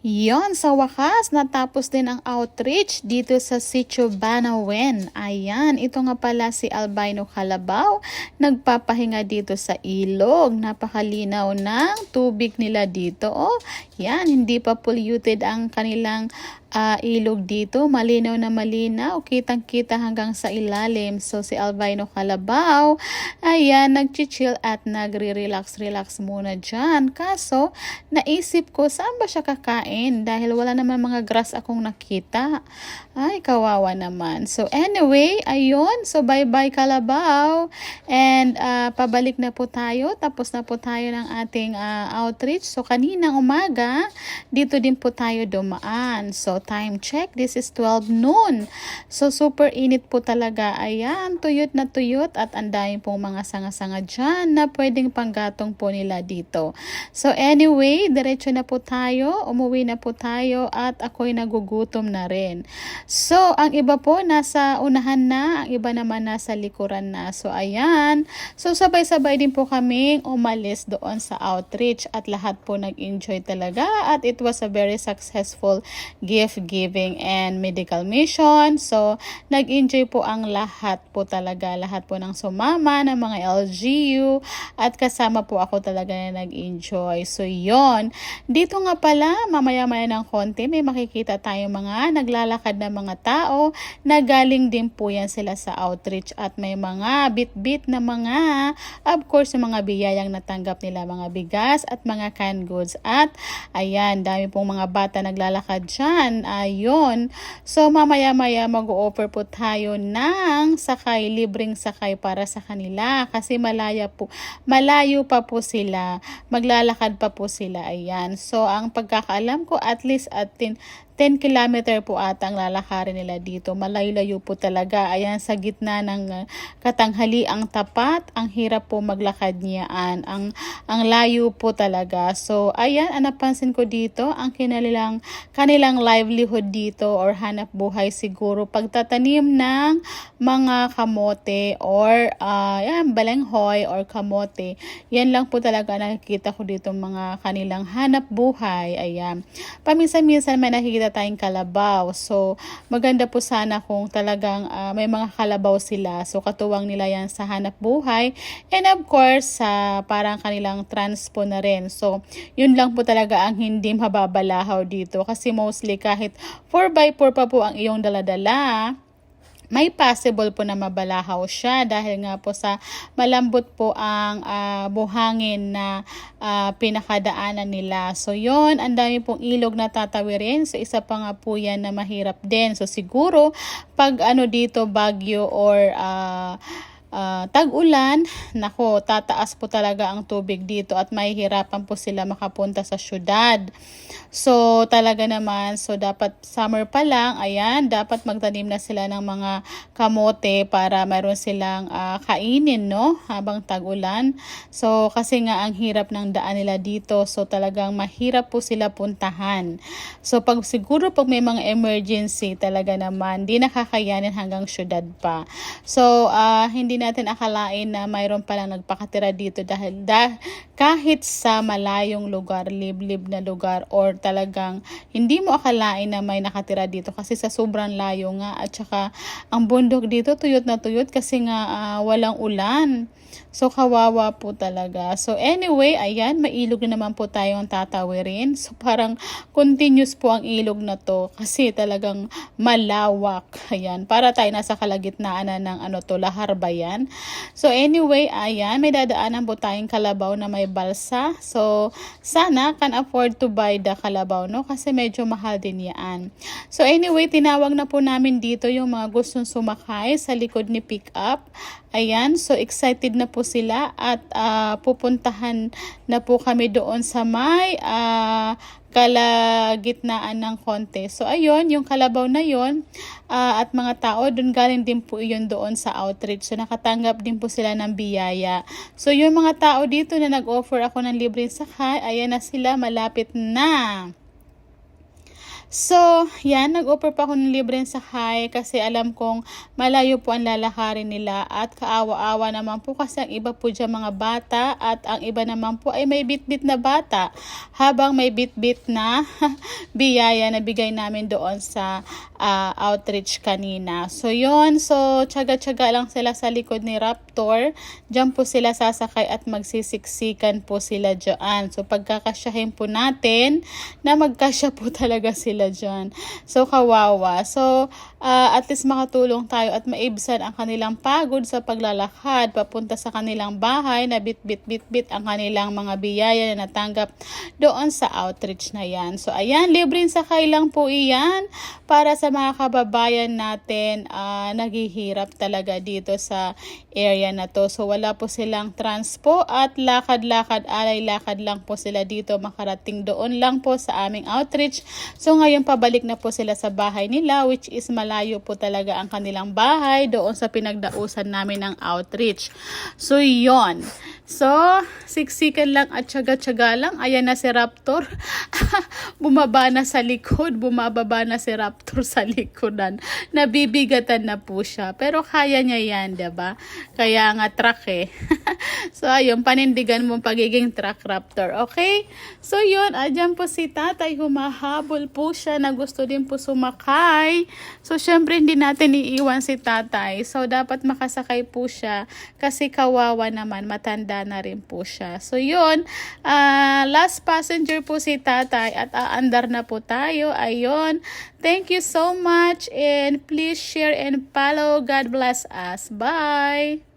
Yon, sa wakas, natapos din ang outreach dito sa Sitio Banawen. Ayan, ito nga pala si Albino Kalabaw, nagpapahinga dito sa ilog. Napakalinaw ng tubig nila dito. Oh, yan, hindi pa polluted ang kanilang uh, ilog dito. Malinaw na malinaw. Kitang-kita hanggang sa ilalim. So, si Albino Kalabaw, ayan, nag-chill at nagre-relax-relax muna dyan. Kaso, naisip ko, saan ba siya kakain? Dahil wala naman mga grass akong nakita. Ay, kawawa naman. So, anyway, ayun. So, bye-bye Kalabaw. And, uh, pabalik na po tayo. Tapos na po tayo ng ating uh, outreach. So, kaninang umaga, dito din po tayo dumaan. So, time check, this is 12 noon. So, super init po talaga. Ayan, tuyot na tuyot at ang dami pong mga sanga-sanga dyan na pwedeng panggatong po nila dito. So, anyway, diretso na po tayo. Umuwi na po tayo at ako'y nagugutom na rin. So, ang iba po nasa unahan na, ang iba naman nasa likuran na. So, ayan. So, sabay-sabay din po kaming umalis doon sa outreach at lahat po nag-enjoy talaga at it was a very successful gift gift giving and medical mission. So, nag-enjoy po ang lahat po talaga. Lahat po ng sumama ng mga LGU at kasama po ako talaga na nag-enjoy. So, yon Dito nga pala, mamaya-maya ng konti, may makikita tayong mga naglalakad na mga tao na galing din po yan sila sa outreach at may mga bit-bit na mga, of course, mga biyayang natanggap nila, mga bigas at mga canned goods. At, ayan, dami pong mga bata naglalakad dyan Ayun. So, mamaya-maya mag-offer po tayo ng sakay, libreng sakay para sa kanila. Kasi malaya po, malayo pa po sila. Maglalakad pa po sila. Ayan. So, ang pagkakaalam ko, at least at 10, 10 kilometer po ata ang lalakarin nila dito. Malayo-layo po talaga. Ayan, sa gitna ng uh, katanghali ang tapat. Ang hirap po maglakad niyaan. Ang, ang layo po talaga. So, ayan, ang napansin ko dito, ang kanilang, kanilang livelihood dito or hanap buhay siguro pagtatanim ng mga kamote or uh, yan, balenghoy or kamote. Yan lang po talaga nakikita ko dito mga kanilang hanap buhay. Ayan. Paminsan-minsan may nakikita tayong kalabaw. So, maganda po sana kung talagang uh, may mga kalabaw sila. So, katuwang nila yan sa hanap buhay. And of course, sa uh, parang kanilang transpo na rin. So, yun lang po talaga ang hindi mababalahaw dito. Kasi mostly kahit 4x4 pa po ang iyong daladala, may possible po na mabalahaw siya dahil nga po sa malambot po ang uh, buhangin na uh, pinakadaanan nila. So yon ang dami pong ilog na tatawirin. So isa pa nga po yan na mahirap din. So siguro pag ano dito bagyo or uh, uh, tag-ulan, nako, tataas po talaga ang tubig dito at mahihirapan po sila makapunta sa syudad. So, talaga naman, so dapat summer pa lang, ayan, dapat magtanim na sila ng mga kamote para mayroon silang uh, kainin, no, habang tag-ulan. So, kasi nga ang hirap ng daan nila dito, so talagang mahirap po sila puntahan. So, pag siguro pag may mga emergency, talaga naman, di nakakayanin hanggang syudad pa. So, uh, hindi natin akalain na mayroon palang nagpakatira dito dahil dah, kahit sa malayong lugar, liblib na lugar, or talagang hindi mo akalain na may nakatira dito kasi sa sobrang layo nga at saka ang bundok dito tuyot na tuyot kasi nga uh, walang ulan. So, kawawa po talaga. So, anyway, ayan, mailog na naman po tayong tatawirin. So, parang continuous po ang ilog na to kasi talagang malawak. Ayan, para tayo nasa kalagitnaan na ng ano to, lahar ba yan? So, anyway, ayan, may dadaanan po tayong kalabaw na may balsa. So, sana can afford to buy the kalabaw, no? Kasi medyo mahal din yan. So, anyway, tinawag na po namin dito yung mga gustong sumakay sa likod ni pick up. Ayan, so excited na po sila at uh, pupuntahan na po kami doon sa may uh, kalagitnaan ng konte. So ayun, yung kalabaw na yon uh, at mga tao, doon galing din po yun doon sa outreach. So nakatanggap din po sila ng biyaya. So yung mga tao dito na nag-offer ako ng libreng sakay, ayan na sila, malapit na. So, yan, nag-offer pa ako ng libreng sakay kasi alam kong malayo po ang lalakarin nila at kaawa-awa naman po kasi ang iba po dyan mga bata at ang iba naman po ay may bit-bit na bata habang may bit-bit na biyaya na bigay namin doon sa ah, outreach kanina. So, yon So, tsaga-tsaga lang sila sa likod ni Raptor. Diyan po sila sasakay at magsisiksikan po sila dyan. So, pagkakasyahin po natin na magkasya po talaga sila dyan. So, kawawa. So, ah, at least makatulong tayo at maibsan ang kanilang pagod sa paglalakad papunta sa kanilang bahay na bit-bit-bit-bit ang kanilang mga biyaya na natanggap doon sa outreach na yan. So, ayan, libreng sakay lang po iyan para sa mga kababayan natin ah, naghihirap talaga dito sa area na to. So, wala po silang transpo at lakad-lakad, alay-lakad lang po sila dito makarating doon lang po sa aming outreach. So, ngayon pabalik na po sila sa bahay nila which is malayo po talaga ang kanilang bahay doon sa pinagdausan namin ng outreach. So, yon So, siksikan lang at tsaga-tsaga lang. Ayan na si Raptor. Bumaba na sa likod. Bumababa na si Raptor sa likodan. Nabibigatan na po siya. Pero kaya niya yan, ba? Kaya nga truck eh. so, ayun, panindigan mo pagiging truck Raptor. Okay? So, yun. Adyan po si tatay. Humahabol po siya na gusto din po sumakay. So, syempre, hindi natin iiwan si tatay. So, dapat makasakay po siya kasi kawawa naman. Matanda na rin po siya. So, yun. ah, last passenger po si tatay at aandar na po tayo. Ayun. Thank you so much and please share and follow. God bless us. Bye!